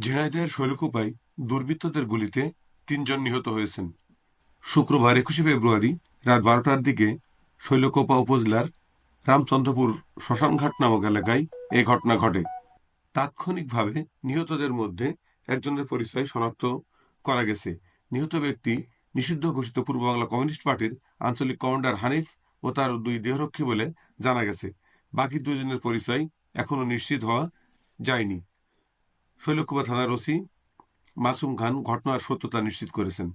ঝিনাইদহের শৈলকুপায় দুর্বৃত্তদের গুলিতে তিনজন নিহত হয়েছেন। শুক্রবার একুশে ফেব্রুয়ারি রাত বারোটার দিকে শৈলকোপা উপজেলার রামচন্দ্রপুর শ্মশানঘাট নামক এলাকায় এ ঘটনা ঘটে। তাৎক্ষণিকভাবে নিহতদের মধ্যে একজনের পরিচয় শনাক্ত করা গেছে। নিহত ব্যক্তি নিষিদ্ধ ঘোষিত পূর্ব বাংলা কমিউনিস্ট পার্টির আঞ্চলিক কমান্ডার হানিফ ও তার দুই দেহরক্ষী বলে জানা গেছে। বাকি দুজনের পরিচয় এখনও নিশ্চিত হওয়া যায়নি। শৈলকুপা থানার ওসি মাসুম খান ঘটনার সত্যতা নিশ্চিত করেছেন।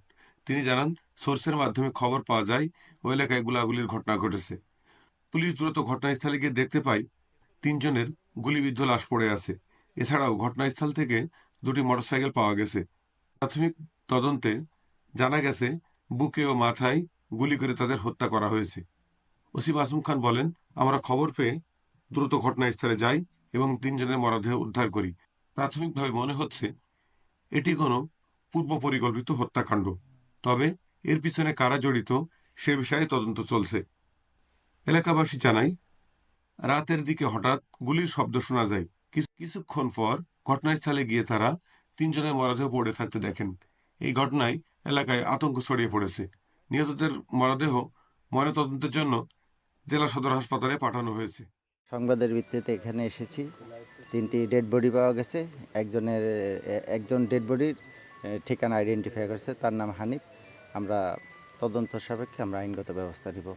তিনি জানান, সোর্সের মাধ্যমে খবর পাওয়া যায় ওই এলাকায় গুলাগুলির ঘটনা ঘটেছে। পুলিশ দ্রুত ঘটনাস্থলে গিয়ে দেখতে পায়, তিনজনের গুলিবিদ্ধ লাশ পড়ে আছে। এছাড়াও ঘটনাস্থল থেকে দুটি মোটরসাইকেল পাওয়া গেছে। প্রাথমিক তদন্তে জানা গেছে, বুকে ও মাথায় গুলি করে তাদের হত্যা করা হয়েছে। ওসি মাসুম খান বলেন, আমরা খবর পেয়ে দ্রুত ঘটনাস্থলে যাই এবং তিনজনের মরদেহ উদ্ধার করি। প্রাথমিকভাবে মনে হচ্ছে এটি কোনো পূর্ব পরিকল্পিত হত্যাকাণ্ড। তবে এর পিছনে কারা জড়িত সে বিষয়ে তদন্ত চলছে। এলাকাবাসী জানায়, রাতের দিকে হঠাৎ গুলির শব্দ শোনা যায়। কিছু- কিছুক্ষণ পর ঘটনাস্থলে গিয়ে তারা তিনজনের মরদেহ পড়ে থাকতে দেখেন। এই ঘটনায় এলাকায় আতঙ্ক ছড়িয়ে পড়েছে। নিহতদের মরদেহ ময়নাতদন্তের জন্য জেলা সদর হাসপাতালে পাঠানো হয়েছে। সংবাদের ভিত্তিতে এখানে এসেছি। তিনটি ডেড বডি পাওয়া গেছে। একজনের একজন ডেড বডির ঠিকানা আইডেন্টিফাই করেছে। তার নাম হানিফ। আমরা তদন্ত সাপেক্ষে আমরা আইনগত ব্যবস্থা নিব।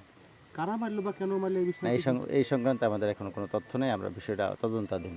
কারা মারলো বা কেন মারলো এই সংক্রান্তে আমাদের এখনও কোনো তথ্য নেই। আমরা বিষয়টা তদন্তাধীন।